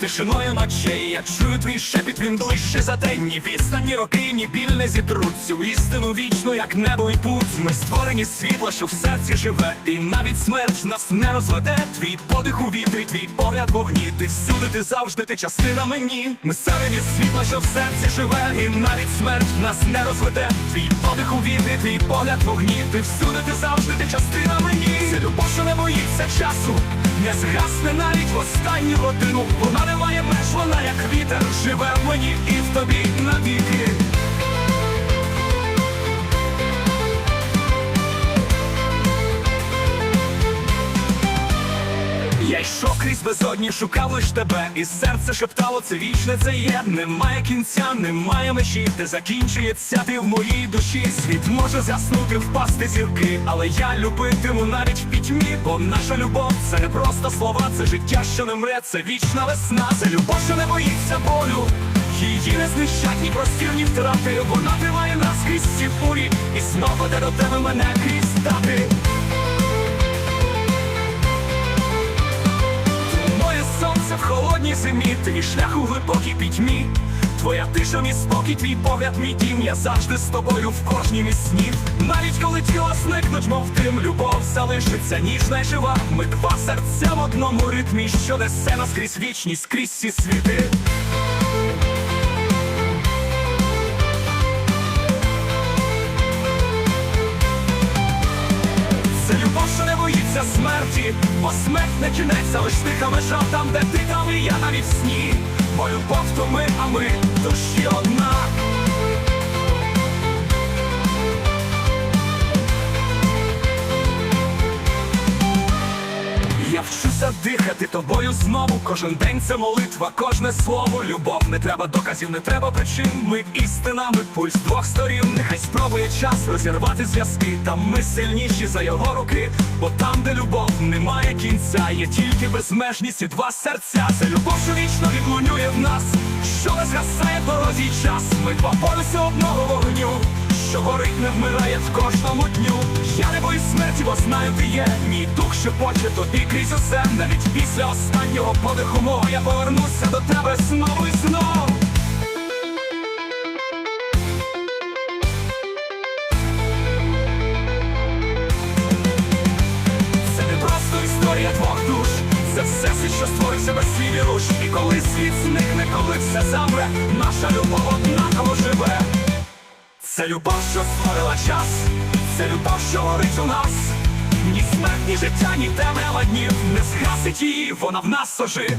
тишиною ночей. Я чую твій шепіт, він ближче за день. Ні відстані роки, ні біль не зітруть цю істину вічну, як небо і путь. Ми створені світла, що в серці живе, і навіть смерть нас не розведе. Твій подих у вітрі, твій погляд вогні. Ти всюди, ти завжди, ти частина мені. Ми створені світла, що в серці живе, і навіть смерть нас не розведе. Твій подих у вітрі, твій погляд вогні. Ти всюди, ти завжди, ти частина мені. Це любов, що не боїться часу, не згасне навіть в останню годину. Вона не має меж, вона як вітер, живе в мені і в тобі навіки. Я йшов крізь безодні, шукав лиш тебе, і серце шептало, це вічне, це є. Немає кінця, немає межі, де закінчується ти в моїй душі. Світ може заснути, впасти зірки, але я любитиму навіть в пітьмі, бо наша любов це не просто слова, це життя, що не мре, це вічна весна, це любов, що не боїться болю. Її не знищать ні простір, ні втрати. Вона тримає нас крізь ці бурі, і знову веде до тебе мене крізь дати. В холодній зимі, ти шлях у глибокій пітьмі. Твоя тиша, мій спокій, твій погляд, мій дім, я завжди з тобою в кожній місні. Навіть коли тіла зникнуть, мов тим, любов залишиться ніжна й жива. Ми два серця в одному ритмі, що несе нас крізь вічність, крізь всі світи. Смерті, бо смерть не кінець, а лиш тиха лежав там, де ти там і я навіть сні. Бо любов ми, а ми душі одна. Я вчуся дихати тобою знову. Кожен день це молитва, кожне слово. Любов не треба доказів, не треба причин. Ми істина, ми пульс двох сторін. Нехай спробує час розірвати зв'язки. Та ми сильніші за його руки. Бо там, де любов немає кінця, є тільки безмежність і два серця. Це любов, що вічно відлунює в нас, що не згасає дорозі час. Ми два полюси одного вогню що горить, не вмирає в кожному дню. Бо знаю, ти є. Мій дух що поче тобі крізь усе. Навіть після останнього подиху мого я повернуся до тебе знову і знов. Це не просто історія двох душ. Це все що створився без свій руш. І коли світ зникне, коли все замре, наша любов однаково живе. Це любов, що створила час, це любов, що горить у нас. Ні смерть, ні життя, ні темрява днів не згасить її, вона в нас ожив.